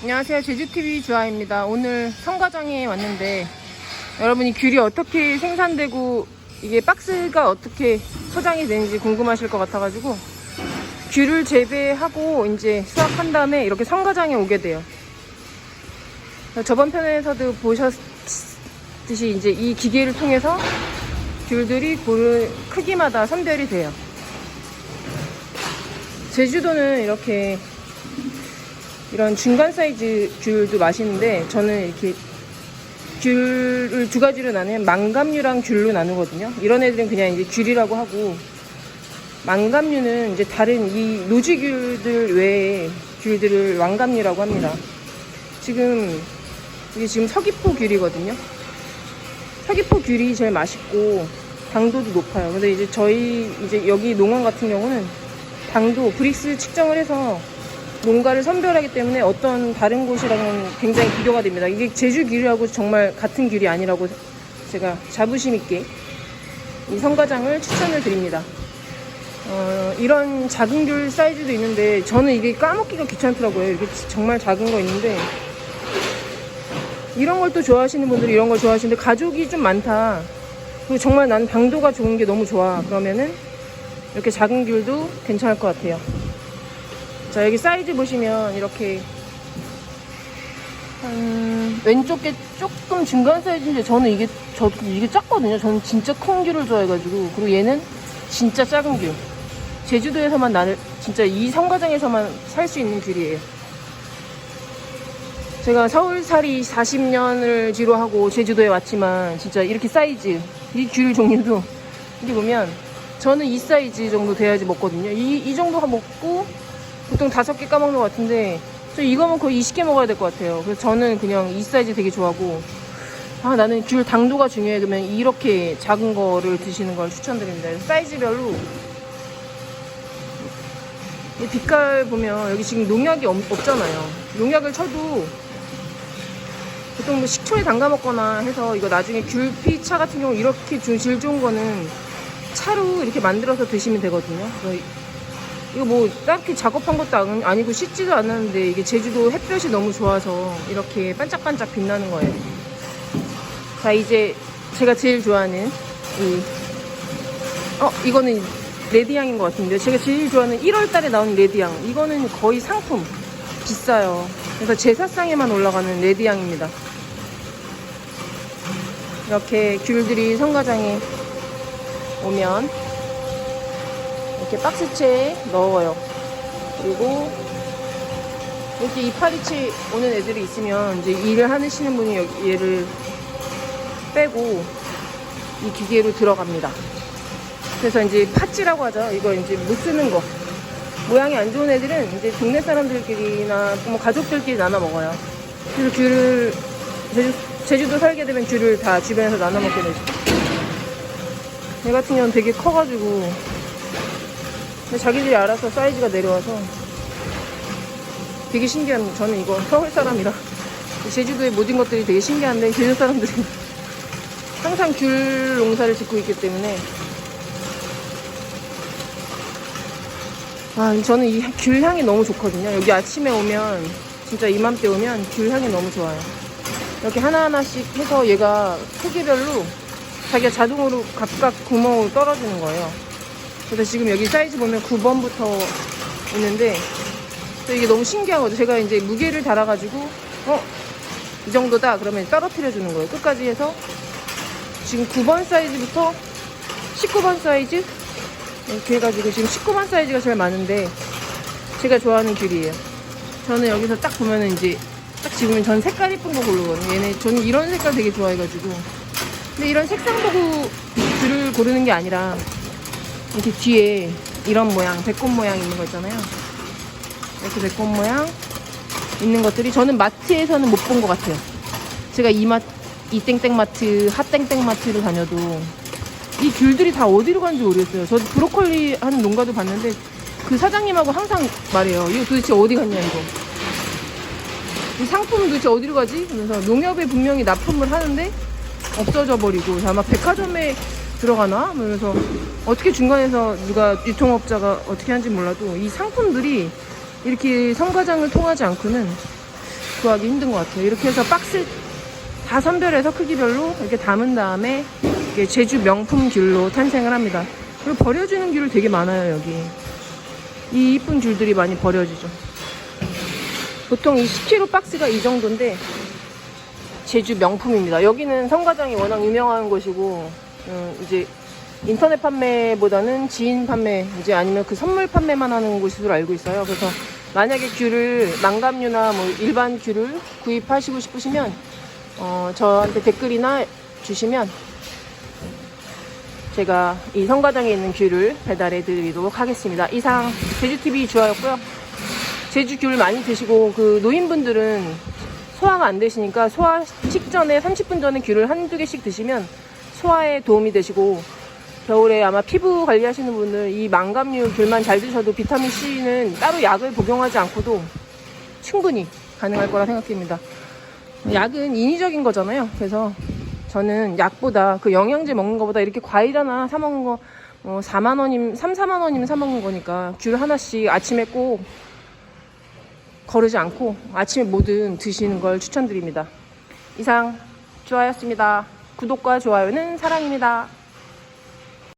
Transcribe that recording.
안녕하세요. 제주TV 주아입니다. 오늘 성과장에 왔는데 여러분이 귤이 어떻게 생산되고 이게 박스가 어떻게 포장이 되는지 궁금하실 것 같아가지고 귤을 재배하고 이제 수확한 다음에 이렇게 성과장에 오게 돼요. 저번 편에서도 보셨듯이 이제 이 기계를 통해서 귤들이 고른 크기마다 선별이 돼요. 제주도는 이렇게 이런 중간 사이즈 귤도 맛있는데 저는 이렇게 귤을 두 가지로 나누면 망감류랑 귤로 나누거든요. 이런 애들은 그냥 이제 귤이라고 하고 망감류는 이제 다른 이 노지귤들 외에 귤들을 왕감류라고 합니다. 지금 이게 지금 서귀포 귤이거든요. 서귀포 귤이 제일 맛있고 당도도 높아요. 근데 이제 저희 이제 여기 농원 같은 경우는 당도 브릭스 측정을 해서 농가를 선별하기 때문에 어떤 다른 곳이랑은 굉장히 비교가 됩니다. 이게 제주 귤이라고 정말 같은 귤이 아니라고 제가 자부심 있게 이 성과장을 추천을 드립니다. 어, 이런 작은 귤 사이즈도 있는데 저는 이게 까먹기가 귀찮더라고요. 이렇게 정말 작은 거 있는데 이런 걸 또 좋아하시는 분들이 이런 걸 좋아하시는데 가족이 좀 많다. 그리고 정말 난 당도가 좋은 게 너무 좋아. 그러면은 이렇게 작은 귤도 괜찮을 것 같아요. 자 여기 사이즈 보시면 이렇게 음, 왼쪽 게 조금 중간 사이즈인데 저는 이게 저도 이게 작거든요. 저는 진짜 큰 귤을 좋아해가지고 그리고 얘는 진짜 작은 귤. 제주도에서만 나를 진짜 이 성가장에서만 살 수 있는 귤이에요. 제가 서울살이 40년을 지로하고 제주도에 왔지만 진짜 이렇게 사이즈 이 귤 종류도 여기 보면 저는 이 사이즈 정도 돼야지 먹거든요. 이, 이 정도 먹고 보통 다섯 개 까먹는 것 같은데 저 이거면 거의 20개 먹어야 될 것 같아요. 그래서 저는 그냥 이 사이즈 되게 좋아하고 아 나는 귤 당도가 중요해 그러면 이렇게 작은 거를 드시는 걸 추천드립니다. 사이즈별로 이 빛깔 보면 여기 지금 농약이 없, 없잖아요. 농약을 쳐도 보통 뭐 식초에 담가 먹거나 해서 이거 나중에 귤피차 같은 경우 이렇게 좀질 좋은 거는 차로 이렇게 만들어서 드시면 되거든요. 이거 뭐 딱히 작업한 것도 아니- 아니고 씻지도 않았는데 이게 제주도 햇볕이 너무 좋아서 이렇게 반짝반짝 빛나는 거예요. 자 이제 제가 제일 좋아하는 이 어, 이거는 레드향인 것 같은데 제가 제일 좋아하는 1월달에 나온 레드향 이거는 거의 상품 비싸요. 그래서 제사상에만 올라가는 레드향입니다. 이렇게 귤들이 성가장에 오면 이렇게 박스채에 넣어요. 그리고 이렇게 이파리채 오는 애들이 있으면 이제 일을 하시는 분이 여기 얘를 빼고 이 기계로 들어갑니다. 그래서 이제 팥지라고 하죠. 이거 이제 못 쓰는 거. 모양이 안 좋은 애들은 이제 동네 사람들끼리나 뭐 가족들끼리 나눠 먹어요. 그래서 귤을 제주, 제주도 살게 되면 귤을 다 주변에서 나눠 먹게 되죠. 얘 같은 경우는 되게 커가지고 근데 자기들이 알아서 사이즈가 내려와서 되게 신기합니다. 저는 이거 서울 사람이라 제주도의 모든 것들이 되게 신기한데 제주 사람들이 항상 귤 농사를 짓고 있기 때문에 아 저는 이 귤 향이 너무 좋거든요. 여기 아침에 오면 진짜 이맘때 오면 귤 향이 너무 좋아요. 이렇게 하나하나씩 해서 얘가 크기별로 자기가 자동으로 각각 구멍으로 떨어지는 거예요. 그래서 지금 여기 사이즈 보면 9번부터 있는데 또 이게 너무 신기하거든요. 제가 이제 무게를 달아가지고 어? 이 정도다 그러면 떨어뜨려 주는 거예요. 끝까지 해서 지금 9번 사이즈부터 19번 사이즈 이렇게 해가지고 지금 19번 사이즈가 제일 많은데 제가 좋아하는 귤이에요. 저는 여기서 딱 보면은 이제 딱 집으면 전 색깔 이쁜 거 고르거든요. 얘네 저는 이런 색깔 되게 좋아해가지고 근데 이런 색상 보고 귤을 고르는 게 아니라 이렇게 뒤에 이런 모양, 배꼽 모양 있는 거 있잖아요. 이렇게 배꼽 모양 있는 것들이 저는 마트에서는 못 본 것 같아요. 제가 이마 이 땡땡 마트, 핫땡땡 마트를 다녀도 이 귤들이 다 어디로 가는지 모르겠어요. 저도 브로콜리 하는 농가도 봤는데 그 사장님하고 항상 말해요. 이거 도대체 어디 갔냐 이거. 이 상품은 도대체 어디로 가지? 그래서 농협에 분명히 납품을 하는데 없어져 버리고 아마 백화점에 들어가나? 그래서 어떻게 중간에서 누가 유통업자가 어떻게 하는지 몰라도 이 상품들이 이렇게 성과장을 통하지 않고는 구하기 힘든 것 같아요. 이렇게 해서 박스 다 선별해서 크기별로 이렇게 담은 다음에 이게 제주 명품 귤로 탄생을 합니다. 그리고 버려지는 귤 되게 많아요, 여기. 이 이쁜 귤들이 많이 버려지죠. 보통 이 10kg 박스가 이 정도인데 제주 명품입니다. 여기는 성과장이 워낙 유명한 곳이고 음, 이제 인터넷 판매보다는 지인 판매 이제 아니면 그 선물 판매만 하는 곳으로 알고 있어요. 그래서 만약에 귤을 망감류나 뭐 일반 귤을 구입하시고 싶으시면 어, 저한테 댓글이나 주시면 제가 이 성과장에 있는 귤을 배달해 드리도록 하겠습니다. 이상 제주TV 좋아였고요. 제주 귤 많이 드시고 그 노인분들은 소화가 안 되시니까 소화 식전에 30분 전에 귤을 한두 개씩 드시면 소화에 도움이 되시고 겨울에 아마 피부 관리하시는 분들 이 망감류 귤만 잘 드셔도 비타민 C는 따로 약을 복용하지 않고도 충분히 가능할 거라 생각됩니다. 약은 인위적인 거잖아요. 그래서 저는 약보다 그 영양제 먹는 것보다 이렇게 과일 하나 사 먹는 거 어, 4만 원이면 3, 4만 원이면 사 먹는 거니까 귤 하나씩 아침에 꼭 거르지 않고 아침에 뭐든 드시는 걸 추천드립니다. 이상 좋아였습니다. 구독과 좋아요는 사랑입니다.